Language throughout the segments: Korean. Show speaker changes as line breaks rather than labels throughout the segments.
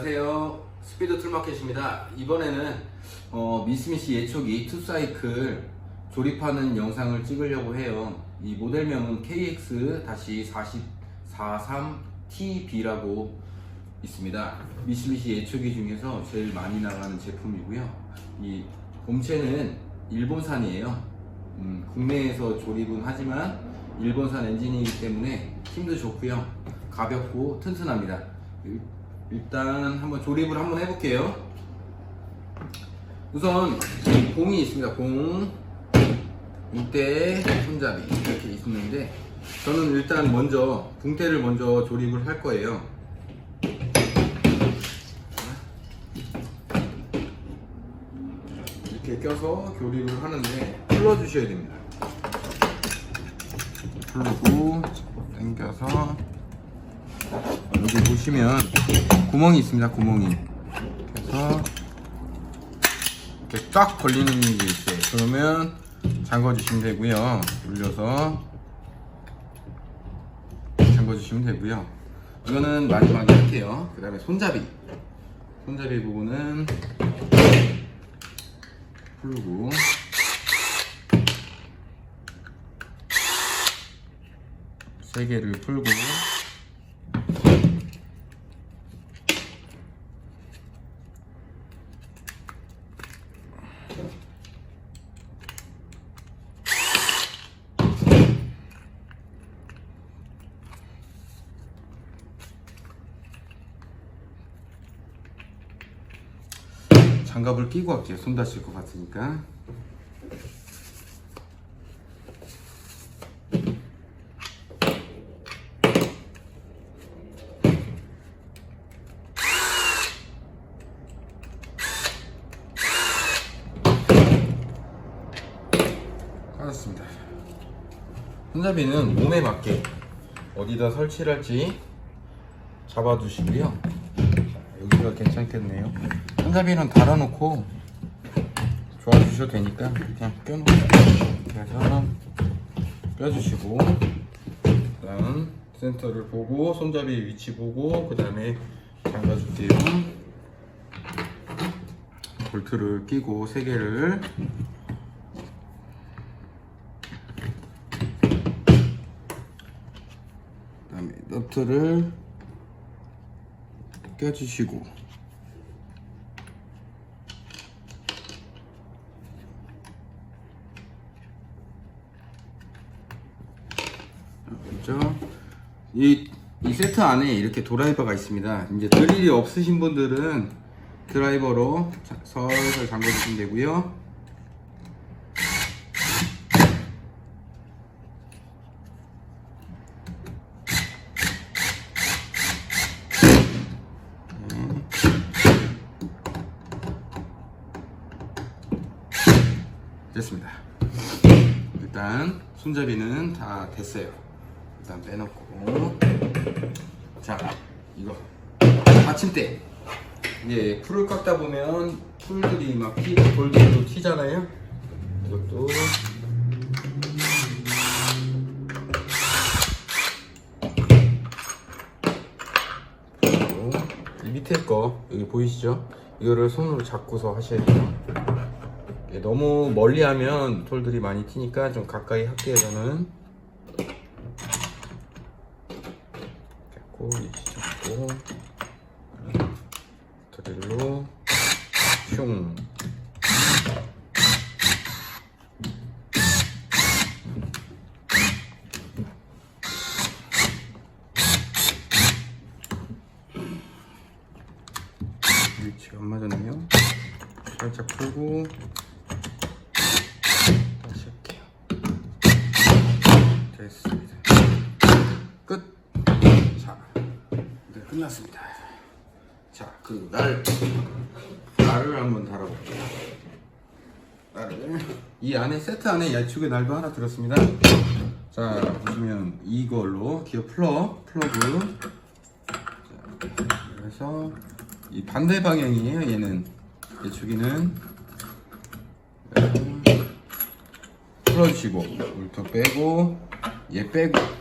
안녕하세요. 스피드 툴마켓입니다. 이번에는 어, 미스미시 예초기 투사이클 조립하는 영상을 찍으려고 해요. 이 모델명은 KX4043TB라고 있습니다. 미스미시 예초기 중에서 제일 많이 나가는 제품이고요. 이 본체는 일본산이에요. 음, 국내에서 조립은 하지만 일본산 엔진이기 때문에 힘도 좋고요. 가볍고 튼튼합니다. 일- 일단 한번 조립을 한번 해볼게요. 우선 이 공이 있습니다. 공, 붕대, 손잡이 이렇게 있는데 저는 일단 먼저 붕대를 먼저 조립을 할 거예요. 이렇게 껴서 조립을 하는데 풀어주셔야 됩니다. 풀고 당겨서 여기 보시면 구멍이 있습니다. 구멍이 그래서 이렇게 쫙 걸리는 게 있어요. 그러면 잠궈 주시면 되고요. 돌려서 잠궈 주시면 되고요. 이거는 마지막에 할게요. 그 다음에 손잡이 손잡이 부분은 풀고 세 개를 풀고 장갑을 끼고 할게요. 손 다칠 것 같으니까. 알았습니다. 손잡이는 몸에 맞게 어디다 설치를 할지 잡아두시고요. 여기가 괜찮겠네요. 손잡이는 달아놓고 좋아주셔도 되니까 그냥 껴놓고 해서 껴주시고 그 다음 센터를 보고 손잡이 위치 보고 그 다음에 잠가줄게요. 볼트를 끼고 세 개를 그 다음에 너트를 껴주시고 그렇죠? 이, 이 세트 안에 이렇게 드라이버가 있습니다. 이제 드릴이 없으신 분들은 드라이버로 자- 설설 잠궈 주시면 되고요. 됐습니다. 일단 손잡이는 다 됐어요. 일단 빼놓고 자 이거 받침대 이제 풀을 깎다 보면 풀들이 막 튀고 돌들도 튀잖아요. 이것도 밑에 거 여기 보이시죠? 이거를 손으로 잡고서 하셔야 돼요. 예, 너무 멀리 하면 돌들이 많이 튀니까 좀 가까이 저는 잡고 위치 잡고 드릴로 슝 위치가 안 맞았네요 살짝 풀고 다시 할게요. 됐습니다. 끝났습니다. 자, 그 날, 날을 한번 달아볼게요. 날을 이 안에 세트 안에 야축의 날도 하나 들었습니다. 자, 보시면 이걸로 기어 플러 플러그. 자, 그래서 이 반대 방향이에요. 얘는 예축이는. 풀어주시고 물통 빼고 얘 빼고 음?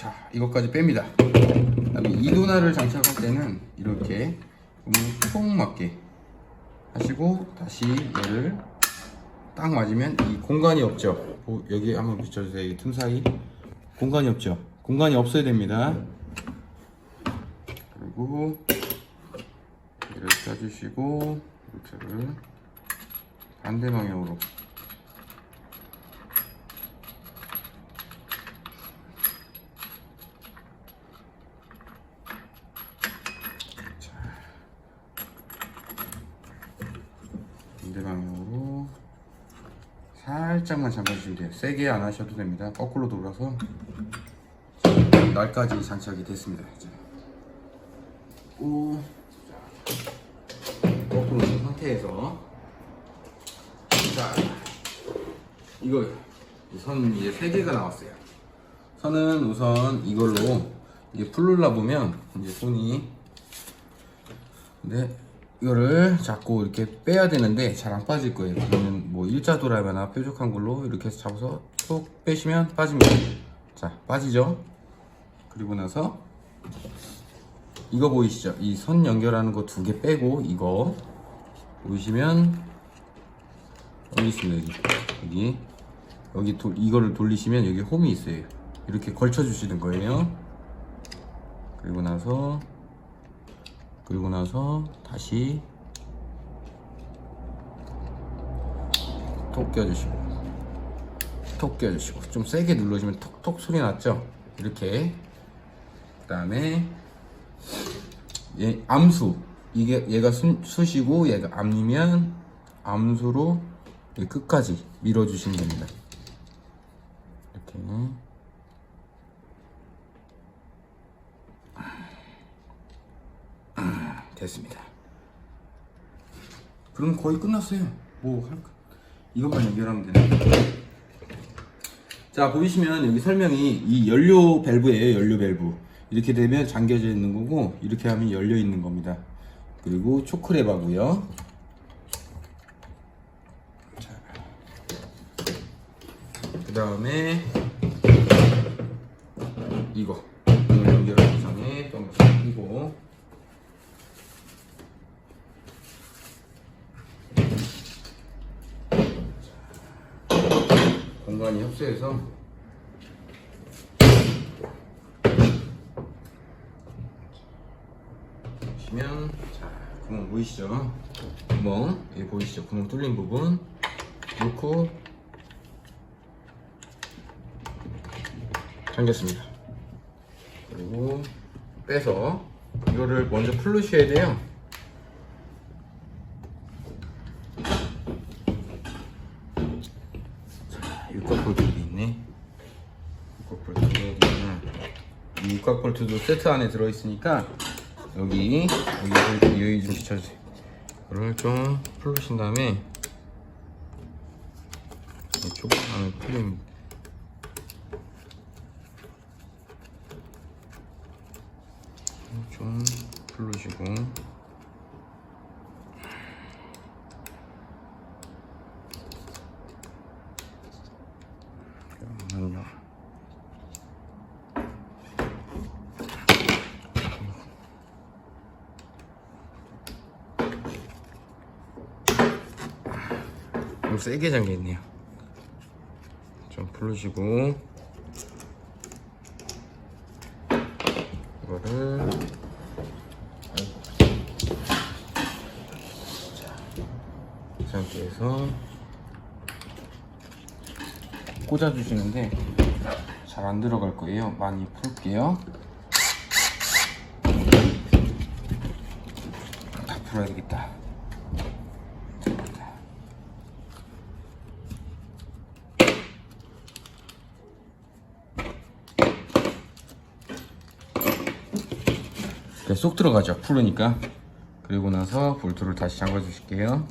자, 이것까지 뺍니다. 그 다음에 이도나를 장착할 때는 이렇게 꼭 맞게 하시고 다시 얘를 딱 맞으면 이 공간이 없죠. 보- 여기 한번 비춰주세요. 이틈 사이 공간이 없죠. 공간이 없어야 됩니다. 그리고 얘를 짜주시고 이렇게를 반대 방향으로 반대 방향으로 살짝만 잠가주시면 돼요. 세게 안 하셔도 됩니다. 거꾸로 돌아서 날까지 장착이 됐습니다. 자, 오, 거꾸로 놓은 상태에서 자, 이거 이선 이제 세 개가 나왔어요. 선은 우선 이걸로 이게 풀르려 보면 이제 손이 근데 이거를 자꾸 이렇게 빼야 되는데 잘 안 빠질 거예요. 그러면 뭐 일자도라면나 뾰족한 걸로 이렇게 해서 잡아서 쏙 빼시면 빠집니다. 자, 빠지죠? 그리고 나서 이거 보이시죠? 이 선 연결하는 거 두 개 빼고 이거 보이시면 여기 있습니다. 여기 여기 도, 이거를 돌리시면 여기 홈이 있어요. 이렇게 걸쳐 주시는 거예요. 그리고 나서 그리고 나서 다시 톡 껴주시고 톡 껴주시고 좀 세게 눌러주면 톡톡 소리 났죠? 이렇게. 그 다음에 얘 암수. 이게 얘가 수, 수시고 얘가 암이면 암수로 끝까지 밀어주시면 됩니다. 이렇게 됐습니다. 그럼 거의 끝났어요. 뭐 할까? 이것만 연결하면 되네. 자 보이시면 여기 설명이 이 연료 밸브예요. 연료 밸브. 이렇게 되면 잠겨져 있는 거고 이렇게 하면 열려 있는 겁니다. 그리고 초크레바고요. 그 다음에 이거 연결하기 전에 또 끼고 공간이 협소해서 보시면 자 구멍 보이시죠? 구멍 여기 보이시죠? 구멍 뚫린 부분 놓고 잠겼습니다. 그리고 빼서 이거를 먼저 풀르셔야 돼요. 육각 볼트도 있네. 육각 볼트 어디 있나? 이 육각 볼트도 세트 안에 들어 있으니까 여기 여기 여기 좀 비춰주세요. 이거를 좀 풀르신 다음에 이쪽 안에 풀립니다. 좀 풀르시고 잠깐만요. 좀 세게 잠겨있네요 좀 풀르시고 이거를 이 상태에서 꽂아주시는데 잘 안 들어갈 거예요. 많이 풀게요. 다 풀어야 되겠다. 네, 쏙 들어가죠. 풀으니까. 그리고 나서 볼트를 다시 잠가 주실게요.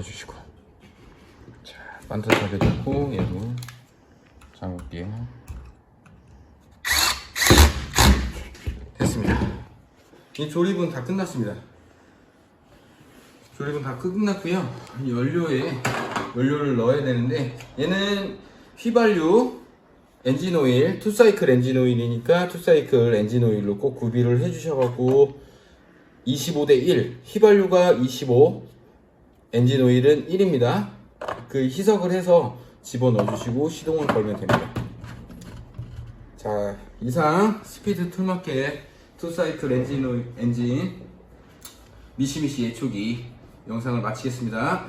열어주시고. 자 반듯하게 넣고 얘도 잠글게요 됐습니다. 이 조립은 다 끝났습니다. 조립은 다 끝났고요. 이 연료에 연료를 넣어야 되는데 얘는 휘발유 엔진 오일 투사이클 엔진 오일이니까 투사이클 엔진 오일로 꼭 구비를 해주셔갖고 25대 1 휘발유가 25 엔진 오일은 1입니다. 그 희석을 해서 집어넣어 주시고 시동을 걸면 됩니다. 자 이상 스피드 툴마켓 투사이클 엔진 오일 엔진 미시미시 예초기 영상을 마치겠습니다